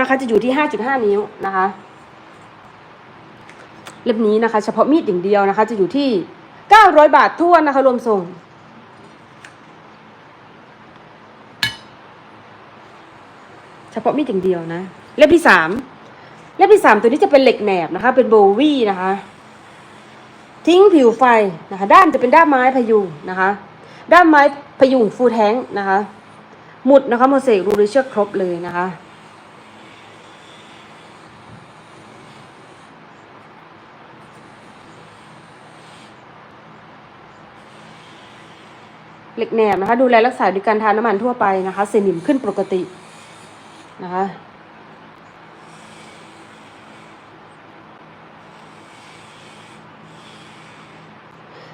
นะคะ จะอยู่ที่ห้าจุดห้านิ้วนะคะ เล่มนี้นะคะ เฉพาะมีดอย่างเดียวนะคะ จะอยู่ที่เก้าร้อยบาททั่วนะคะ รวมส่งเฉพาะมีดอย่างเดียวนะ เล่มที่สามเล่มที่สามตัวนี้จะเป็นเหล็กแหนบนะคะ เป็นโบวี่นะคะ ทิ้งผิวไฟนะคะ ด้านจะเป็นด้ามไม้พยุงนะคะ ด้ามไม้พยุงฟูลแทงนะคะ หมุดนะคะโมเสกรูริเชือกครบเลยนะคะ เหล็กแหนบนะคะ ดูแลรักษาด้วยการทาน้ำมันทั่วไปนะคะสนิมขึ้นปกตินะคะ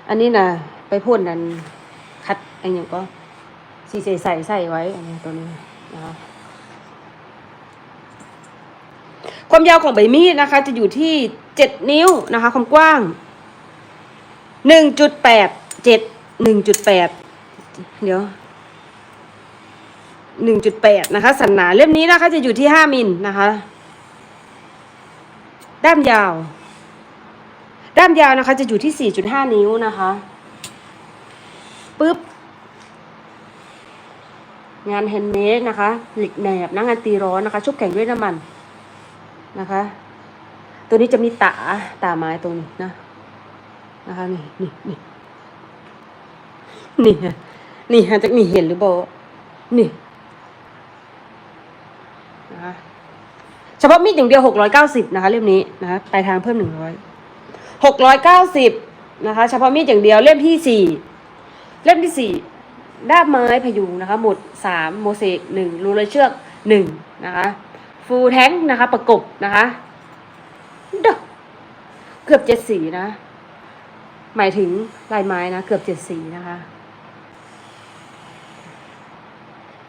อันนี้นะไปพ่นนั้นคัดอันอย่างก็สีใส่ใส่ใส่ไว้อันนี้ตัวนี้นะคะความยาวของใบมีดนะคะ จะอยู่ที่เจ็ดนิ้วนะคะ ความกว้างหนึ่งจุดแปดเจ็ดหนึ่งจุดแปด เดี๋ยวหนึ่งจุดแปดนะคะ สันหนาเล่มนี้นะคะ จะอยู่ที่ห้ามิลนะคะ ด้ามยาว ด้ามยาวนะคะ จะอยู่ที่4.5นิ้วนะคะปึ๊บงานแฮนด์เมดนะคะหล็กแหนบนะงานตีร้อนนะคะ ชุบแข็งด้วยน้ำมันนะคะ ตัวนี้จะมีตาตาไม้ตรงนี้นะ นะคะ นี่นี่นี่นี่ นี่ฮะจะมีเห็นหรือเปล่านี่นะคะเฉพาะมีดอย่างเดียว690นะคะเล่มนี้นะคะปลายทางเพิ่ม100หกร้อยเก้าสิบนะคะเฉพาะมีดอย่างเดียวเล่มที่สี่เล่มที่สี่ด้ามไม้พยุงนะคะ หมดสามโมเสกหนึ่งรูเลยเชือกหนึ่งนะคะฟูลแท้งนะคะ ประกบนะคะเด้อเกือบเจ็ดสีนะ หมายถึงลายไม้นะ เกือบเจ็ดสีนะคะ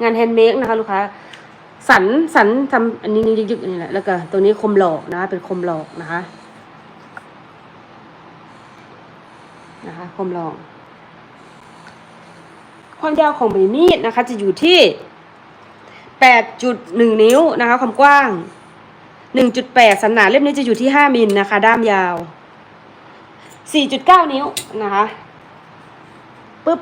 งานแฮนด์เมดนะคะลูกค้าสันสันทำอันนี้ยึกๆนี่แหละแล้วก็ตัวนี้คมหลอกนะคะเป็นคมหลอกนะคะ นะคะ คมหลองความยาวของใบมีดนะคะ จะอยู่ที่8.1นิ้วนะคะ ความกว้าง1.8สันหนาเล่มนี้จะอยู่ที่5มิลนะคะ ด้ามยาว4.9นิ้วนะคะปึ๊บ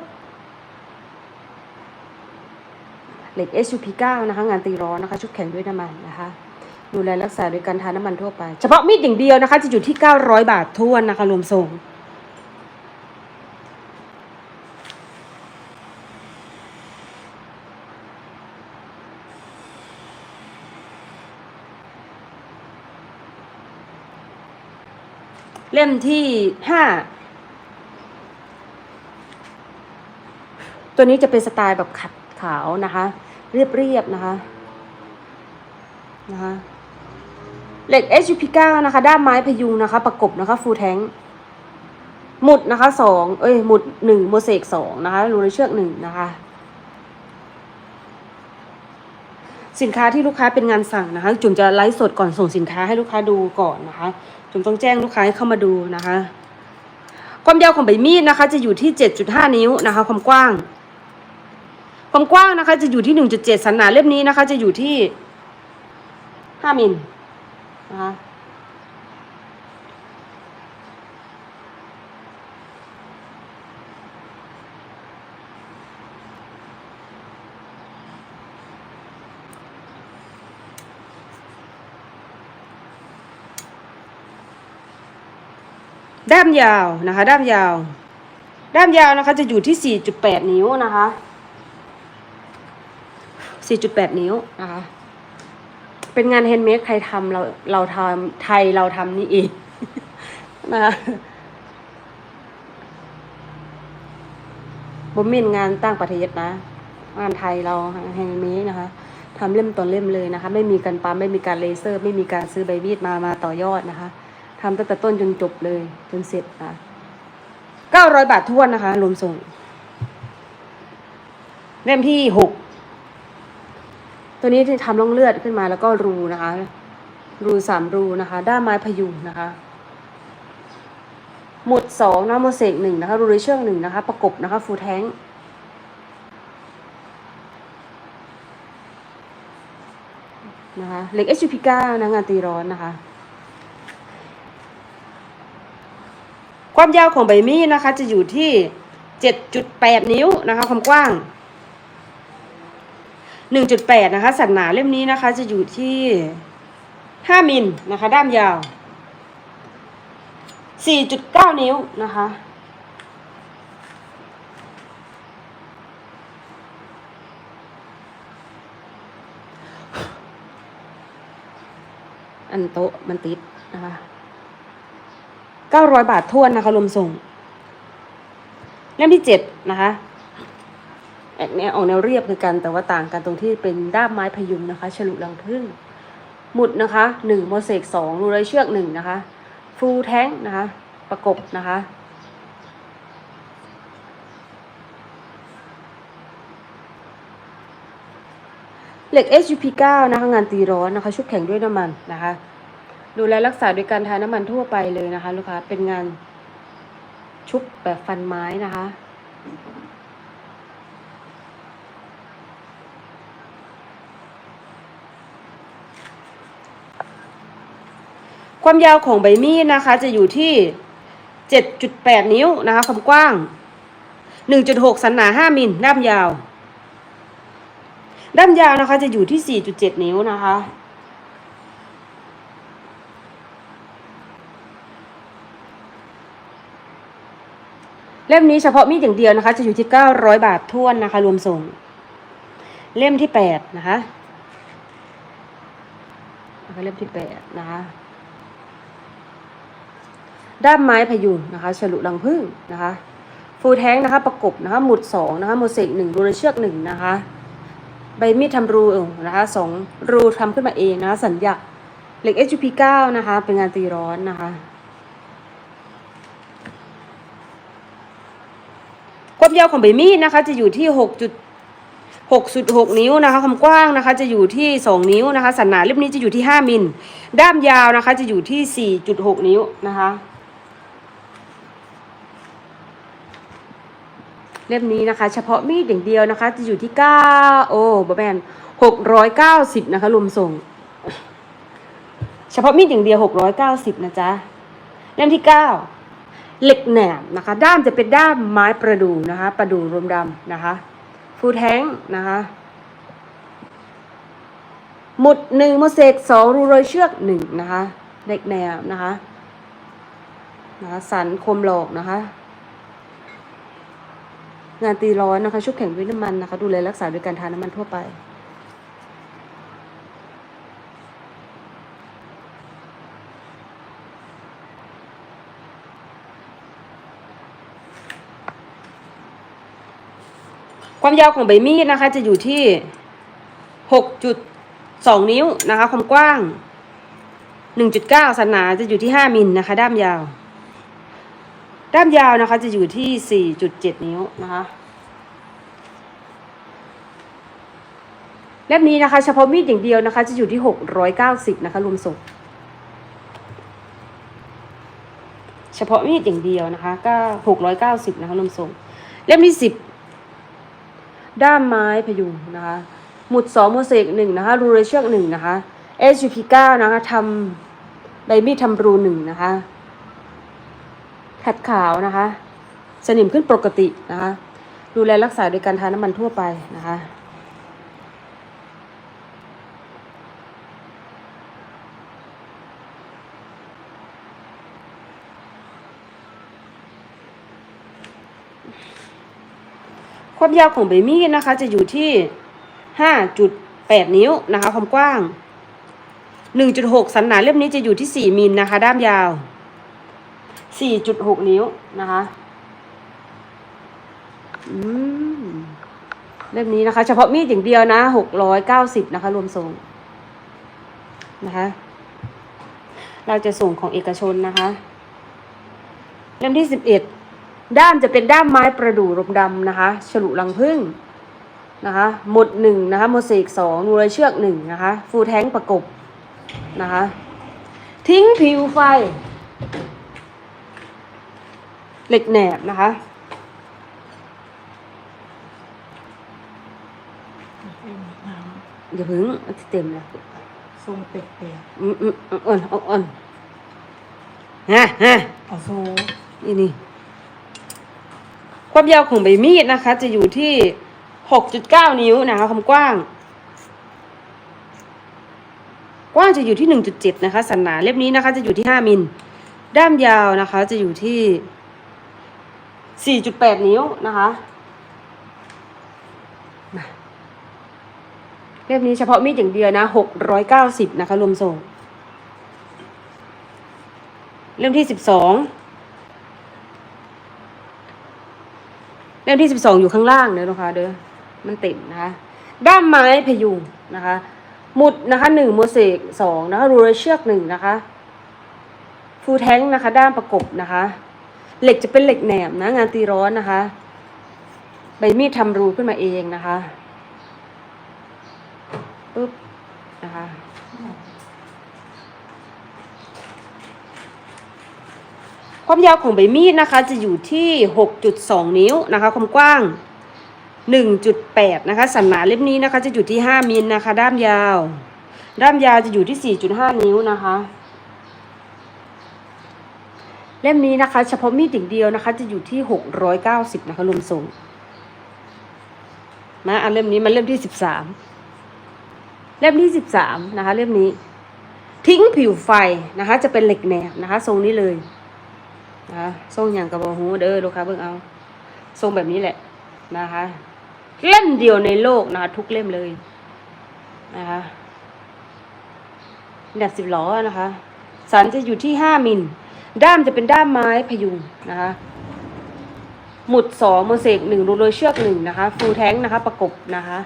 เหล็ก SUP 9 นะคะงานตีร้อนนะคะ ชุบแข็งด้วยน้ำมันนะคะ ดูแลรักษาโดยการทาน้ำมันทั่วไป เฉพาะมีดอย่างเดียวนะคะ จะอยู่ที่ 900 บาททวนนะคะรวมส่งเล่มที่ห้าตัวนี้จะเป็นสไตล์แบบขัด ขาวนะคะ เรียบๆนะคะนะคะเหล็ก HUP9 นะคะ ด้ามไม้พยุงนะคะ ประกบนะคะฟูลแทงหมุดนะคะสองเอ้ยหมุดหนึ่งโมเสกสองนะคะรูในเชือกหนึ่งนะคะ สินค้าที่ลูกค้าเป็นงานสั่งนะคะ จุ่มจะไลฟ์สดก่อนส่งสินค้าให้ลูกค้าดูก่อนนะคะ จุ่มต้องแจ้งลูกค้าให้เข้ามาดูนะคะ ความยาวของใบมีดนะคะ จะอยู่ที่7.5นิ้วนะคะ ความกว้าง ความกว้างนะคะจะอยู่ที่ 1.7 สันหนาเล่มนี้นะคะ จะอยู่ที่ 5 มิลนะคะด้ามยาวนะคะ ด้ามยาว ด้ามยาวนะคะ จะอยู่ที่ 4.8 นิ้วนะคะ 4.8 นิ้วนะคะ เป็นงานแฮนด์เมดใครทำเราเราทำไทยเราทำนี่เองนะคะผมเมนงานต่างประเทศนะ งานไทยเราแฮนด์เมดนะคะทำเล่มต่อเล่มเลยนะคะ ไม่มีการปั๊มไม่มีการเลเซอร์ ไม่มีการซื้อใบมีดมามาต่อยอดนะคะทำตั้งแต่ต้นจนจบเลยจนเสร็จนะเก้าร้อยบาททวนนะคะรวมส่ง เล่มที่หก ตัวนี้ที่ทำร่องเลือดขึ้นมาแล้วก็รูนะคะ รูสามรูนะคะ ด้านไม้พยุงนะคะ หมุดสองนะโมเสกหนึ่งนะคะ รูริเชือกหนึ่งนะคะ ประกบนะคะ ฟูแท้งนะคะเหล็ก HUP9 นะงานตีร้อนนะคะ ความยาวของใบมีดนะคะ จะอยู่ที่ 7.8 นิ้วนะคะ ความกว้าง 1.8 นะคะ สันหนาเล่มนี้นะคะ จะอยู่ที่ 5 มิลนะคะ ด้ามยาว 4.9 นิ้วนะคะ อันโต๊ะมันติดนะคะเก้าร้อยบาททวนนะคะรวมส่ง เล่มที่เจ็ดนะคะ แอกแนวออกแนวเรียบคือกันแต่ว่าต่างกันตรงที่เป็นด้ามไม้พยุงนะคะ ฉลุรังพึ่งหมุดนะคะหนึ่งโมเสกสองรูไรเชือกหนึ่งนะคะฟูแท้งนะคะ ประกบนะคะเหล็ก SUP9 นะคะงานตีร้อนนะคะชุบแข็งด้วยน้ำมันนะคะ ดูแลรักษาโดยการทาน้ำมันทั่วไปเลยนะคะ ลูกค้าเป็นงานชุบแบบฟันไม้นะคะ ความยาวของใบมีดนะคะ จะอยู่ที่ 7.8 นิ้วนะคะ ความกว้าง 1.6 สันหนา 5มิลด้ามยาว ด้ามยาวนะคะ จะอยู่ที่ 4.7 นิ้วนะคะเล่มนี้เฉพาะมีดอย่างเดียวนะคะ จะอยู่ที่ 900 บาทท้วนนะคะ รวมส่ง เล่มที่ 8 นะคะนะคะเล่มที่ 8 นะคะ ด้ามไม้พยุงนะคะฉลุรังพึ่งนะคะฟูแท้งนะคะประกบนะคะหมุดสองนะคะโมเสกหนึ่งรูเชือกหนึ่งนะคะใบมีดทำรูนะคะสองรูทำขึ้นมาเองนะคะสัญญาเหล็ก HP9 นะคะเป็นงานตีร้อนนะคะความยาวของใบมีดนะคะจะอยู่ที่6จุด6.6 นิ้วนะคะความกว้างนะคะจะอยู่ที่ 2 นิ้วนะคะสันหนาเล่มนี้จะอยู่ที่ 5 มิล ด้ามยาวนะคะจะอยู่ที่ 4.6 นิ้วนะคะ เล่มนี้นะคะ เฉพาะมีดอย่างเดียวนะคะ จะอยู่ที่9โอ้บแมน690นะคะรวมส่ง เฉพาะมีดอย่างเดียว690นะจ๊ะเล่มที่9เหล็กแหนมนะคะ ด้ามจะเป็นด้ามไม้ประดู่นะคะ ประดู่รวมดำนะคะ ฟูแท้งนะคะหมุดหนึ่งโมเสกสองรูโรยเชือกหนึ่งนะคะ เหล็กแหนมนะคะนะคะ สันคมหลอกนะคะ งานตีร้อนนะคะชุบแข็งด้วยน้ำมันนะคะ ดูแลรักษาโดยการทานน้ำมันทั่วไปความยาวของใบมีดนะคะ จะอยู่ที่หกจุดสองนิ้วนะคะ ความกว้างหนึ่งจุดเก้าสันหนาจะอยู่ที่ห้ามิลนะคะ ด้ามยาว ด้ามยาวนะคะจะอยู่ที่สี่จุดเจ็ดนิ้วนะคะเล่มนี้นะคะ เฉพาะมีดอย่างเดียวนะคะ จะอยู่ที่หกร้อยเก้าสิบนะคะรวมส่งเฉพาะมีดอย่างเดียวนะคะ ก็หกร้อยเก้าสิบนะคะรวมส่งเล่มที่สิบด้ามไม้พยุงนะคะ หมุดสองโมเสกหนึ่งนะคะ รูเรเชือกหนึ่งนะคะ SUP เก้านะคะทำใบมีดทำรูหนึ่งนะคะ ขัดขาวนะคะ สนิมขึ้นปกตินะคะ ดูแลรักษาโดยการทาน้ำมันทั่วไปนะคะความยาวของใบมีดนะคะ จะอยู่ที่ 5.8 นิ้วนะคะ ความกว้าง 1.6 สันหนาเล่มนี้จะอยู่ที่ 4มิลนะคะ ด้ามยาว 4.6 นิ้วนะคะอืมเล่มนี้นะคะ เฉพาะมีดอย่างเดียวนะ 690 นะคะ รวมส่งนะคะ เราจะส่งของเอกชนนะคะ เล่มที่ 11 ด้ามจะเป็นด้ามไม้ประดู่รมดำนะคะ ฉลุรังพึ่งนะคะหมดหนึ่งนะคะโมเสกสองนูไรเชือกหนึ่งนะคะ ฟูแท้งประกบนะคะ ทิ้งผิวไฟ เหล็กแหนบนะคะ อย่าพึ่งเอาที่เต็มเลยทรงแปลกอืมอืมอ่อนอ่อนอ่อนฮะฮะๆเอาโซนี่นี่ความยาวของใบมีดนะคะ จะอยู่ที่หกจุดเก้านิ้วนะคะความกว้าง กว้างจะอยู่ที่หนึ่งจุดเจ็ดนะคะ สันหนาเล่มนี้นะคะ จะอยู่ที่ห้ามิล ด้ามยาวนะคะ จะอยู่ที่ สี่จุดแปดนิ้วนะคะเล่มนี้เฉพาะมีดอย่างเดียวนะหกร้อยเก้าสิบนะคะ รวมส่ง เล่มที่สิบสองเล่มที่สิบสองอยู่ข้างล่างเด้อนะคะเด้อมันเต็มนะคะ ด้ามไม้พยุงนะคะหมุดนะคะหนึ่งโมเสกสองนะคะรูเรเชือกหนึ่งนะคะฟูแท้งนะคะ ด้ามประกบนะคะ เหล็กจะเป็นเหล็กแหนมนะ งานตีร้อนนะคะ ใบมีดทำรูขึ้นมาเองนะคะปึ๊บนะคะความยาวของใบมีดนะคะ จะอยู่ที่ 6.2 นิ้วนะคะ ความกว้าง 1.8 นะคะ สันหนาเล่มนี้นะคะ จะอยู่ที่ 5มิลนะคะ ด้ามยาว ด้ามยาวจะอยู่ที่ 4.5 นิ้วนะคะ เล่มนี้นะคะ เฉพาะมีดอย่างเดียวนะคะ จะอยู่ที่690นะคะรวมส่งมาอันเล่มนี้มันเล่มที่13เล่มที่13นะคะ เล่มนี้ ทิ้งผิวไฟนะคะ จะเป็นเหล็กแหนบนะคะ ทรงนี้เลยนะคะทรงอย่างกระบอกหูเด้อลูกค้าเบิ่งเอา ทรงแบบนี้แหละนะคะ เล่มเดียวในโลกนะคะ ทุกเล่มเลยนะคะแบบสิบล้อนะคะสันจะอยู่ที่ห้ามิล ด้ามจะเป็นด้ามไม้พยุงนะคะ หมุดสองโมเสกหนึ่งรูโรยเชือกหนึ่งนะคะ ฟูลแท้งนะคะ ประกบนะคะ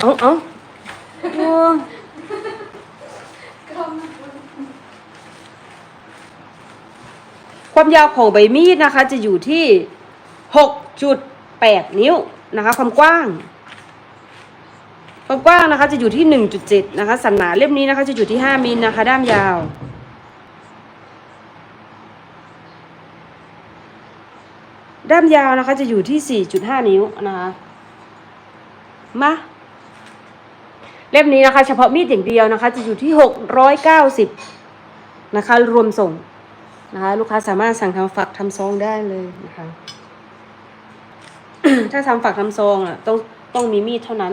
เอาเอาโอ้ความยาวของใบมีดนะคะ จะอยู่ที่หกจุดแปดนิ้วนะคะ ความกว้าง ความกว้างนะคะจะอยู่ที่หนึ่งจุดเจ็ดนะคะ สันหนาเล่มนี้นะคะจะอยู่ที่ห้ามิลนะคะ ด้ามยาว ด้ามยาวนะคะจะอยู่ที่สี่จุดห้านิ้วนะคะ มาเล่มนี้นะคะ เฉพาะมีดอย่างเดียวนะคะ จะอยู่ที่หกร้อยเก้าสิบนะคะ รวมส่งนะคะ ลูกค้าสามารถสั่งทำฝักทำซองได้เลยนะคะ ถ้าทำฝักทำซองอะต้องต้องมีมีดเท่านั้น